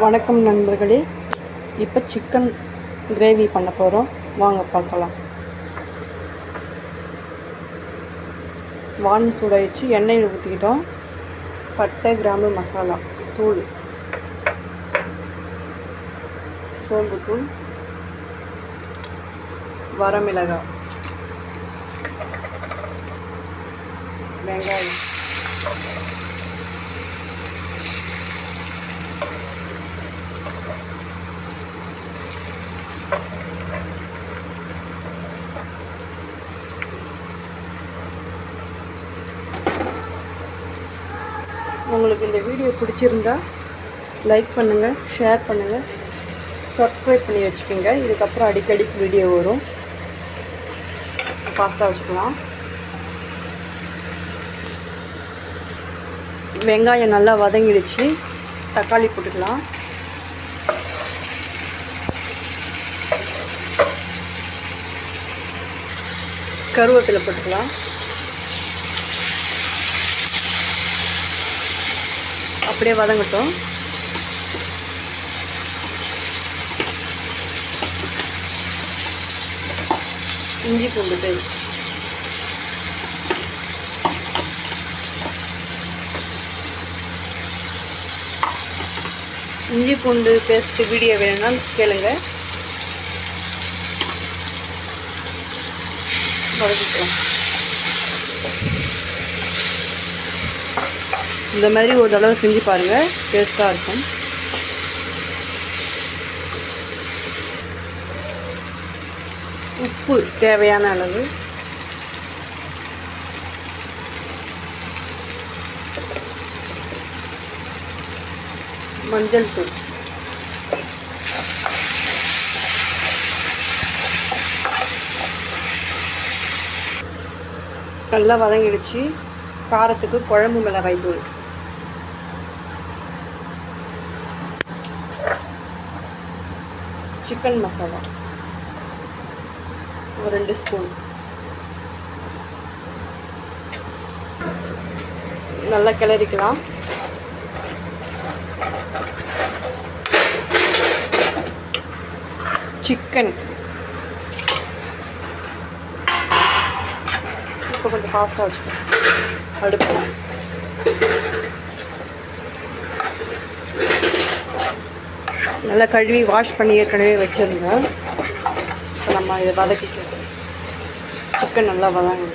வணக்கம் நண்பர்களே. இப்போ சிக்கன் கிரேவி பண்ண போகிறோம் வாங்க பார்க்கலாம். வான் சூடாயிடுச்சு எண்ணெயில் ஊற்றிக்கிட்டோம் பட்டை கிராம்பு மசாலா தூள். சோம்பு தூள். வரமிளகாய் வெங்காயம். உங்களுக்கு இந்த வீடியோ பிடிச்சிருந்தா லைக் பண்ணுங்கள் ஷேர் பண்ணுங்கள் சப்ஸ்கிரைப் பண்ணி வச்சுக்கோங்க. இதுக்கப்புறம் அடிக்கடி வீடியோ வரும். ஃபாஸ்ட்டாக வச்சுக்கலாம். வெங்காயம் நல்லா வதங்கிடுச்சு. தக்காளி போட்டுக்கலாம். கருவேப்பிலை போட்டுக்கலாம். அப்படியே வதங்கட்டும். இஞ்சி பூண்டு பேஸ்ட். இஞ்சி பூண்டு பேஸ்ட் வீடியோ வேணும்னா கேளுங்க. வதக்கிக்கலாம். இந்த மாதிரி ஒரு தடவை செஞ்சு பாருங்கள் டேஸ்ட்டாக இருக்கும். உப்பு தேவையான அளவு. மஞ்சள் தூள். நல்லா வதங்கிடுச்சு. காரத்துக்கு குழம்பு மிளகாய் தூள். சிக்கன் மசாலா ஒரு ரெண்டு ஸ்பூன் நல்லா கிளறிக்கலாம். சிக்கன் இப்போ கொஞ்சம் ஃபாஸ்ட்டாக வச்சுக்கணும் அடுப்பு. நல்லா கழுவி வாஷ் பண்ணி ஏற்கனவே வச்சுருந்தேன். இப்போ நம்ம இதை வதக்கிக்கலாம். சிக்கன் நல்லா வதங்க